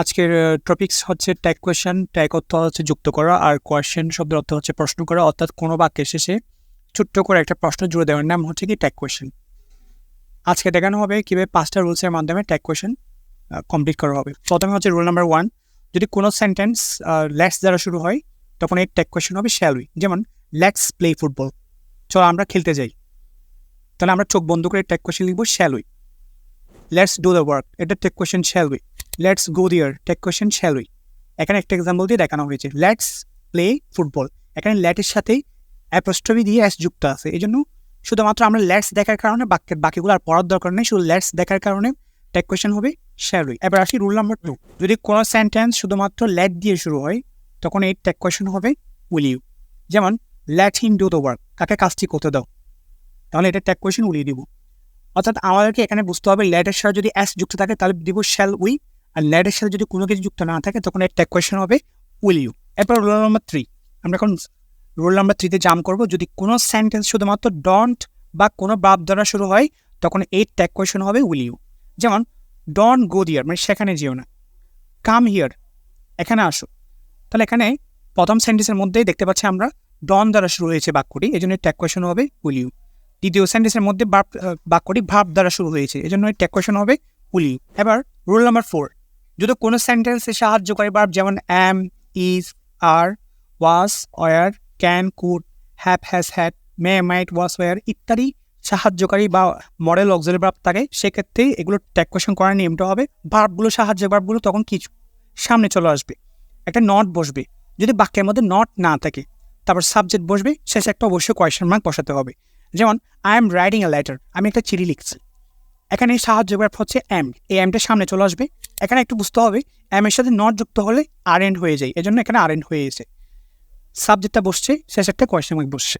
আজকের টপিকস হচ্ছে tag question tag অর্থ হচ্ছে যুক্ত করা আর কোয়েশ্চেন শব্দের অর্থ হচ্ছে প্রশ্ন করা। অর্থাৎ কোনো বাক্যের শেষে ছোট্ট করে একটা প্রশ্ন জুড়ে দেওয়ার নাম হচ্ছে কি ট্যাগ কোয়েশ্চেন আজকে দেখানো হবে কীভাবে পাঁচটা রুলসের মাধ্যমে ট্যাগ কোয়েশ্চেন কমপ্লিট করা হবে। প্রথমে হচ্ছে রুল নাম্বার ওয়ান যদি কোনো সেন্টেন্স লেটস দ্বারা শুরু হয়, তখন এই ট্যাগ কোয়েশ্চেন হবে শ্যালুই যেমন লেটস প্লে ফুটবল চলো আমরা খেলতে যাই। তাহলে আমরা চোখ বন্ধ করে ট্যাগ কোয়েশ্চেন লিখব shall we let's do the work এটা tag question shall we let's go there tag question শ্যালুই এখানে একটা এক্সাম্পল দিয়ে দেখানো হয়েছে। লেটস প্লে ফুটবল এখানে ল্যাটের সাথেই অ্যাপোস্ট্রফি দিয়ে অ্যাস যুক্ত আছে। এই জন্য শুধুমাত্র আমরা লেটস দেখার কারণে বাক্যের বাকিগুলো আর পড়ার দরকার নেই, শুধু লেটস দেখার কারণে টেক কোয়েশ্চেন হবে শ্যালুই এবার আসি রুল নাম্বার টু যদি কোনো সেন্টেন্স শুধুমাত্র লেট দিয়ে শুরু হয়, তখন এই টেক কোয়েশন হবে উইল ইউ যেমন let him do the work কাকে কাজটি করতে দাও। তাহলে এটা ট্যাগ কোয়েশন উলিয়ে দিব। অর্থাৎ আমাদেরকে এখানে বুঝতে হবে ল্যাডের সাথে যদি অ্যাস যুক্ত থাকে, তাহলে দিব শ্যাল উই আর ল্যাডের সাথে যদি কোনো কিছু যুক্ত না থাকে, তখন একটা কোয়েশন হবে উইল ইউ এরপর রোল নাম্বার থ্রি আমরা এখন রোল নাম্বার থ্রিতে জাম করব। যদি কোনো সেন্টেন্স শুধুমাত্র ডন্ট বা কোনো বাপ দ্বারা শুরু হয়, তখন এই ট্যাগ কোয়েশন হবে উইল ইউ যেমন ডন্ট গো দিয়ার মানে সেখানে যেও না। কাম হিয়ার এখানে আসো। তাহলে এখানে প্রথম সেন্টেন্সের মধ্যেই দেখতে পাচ্ছি আমরা ডন দ্বারা শুরু হয়েছে বাক্যটি এই জন্য ট্যাগ কোয়েশন হবে উইল ইউ দ্বিতীয় সেন্টেন্সের মধ্যে বাক্যটি ভাব দ্বারা শুরু হয়েছে এই জন্য ট্যাগ কোয়েশ্চেন হবে উইল ইউ এবার রুল নাম্বার ফোর যদি কোনো সেন্টেন্সে সাহায্যকারী বার্ব যেমন am is are was were can could have has had may might was were ইত্যাদি সাহায্যকারী বা মডেল অক্সিলারি ভার্ব থাকে, সেক্ষেত্রে এগুলো ট্যাগ কোয়েশ্চেন করার নিয়মটা হবে। ভার্বগুলো সাহায্য ভার্বগুলো তখন কিছু সামনে চলে আসবে। একটা নট বসবে। যদি বাক্যের মধ্যে নট না থাকে, তারপর সাবজেক্ট বসবে, শেষে একটা অবশ্যই কোয়েশ্চেন মার্ক বসাতে হবে। যেমন I am writing a letter আমি একটা চিঠি লিখছি। এখানে সাহায্য ব্যাপ হচ্ছে এম এই এমটা সামনে চলে আসবে। এখানে একটু বুঝতে হবে এম এর সাথে নট যুক্ত হলে আর এন্ড হয়ে যায়, এজন্য এখানে আর এন্ড হয়ে গেছে। সাবজেক্টটা বসছে শেষ একটা কোয়েশ্চেন মার্ক বসছে।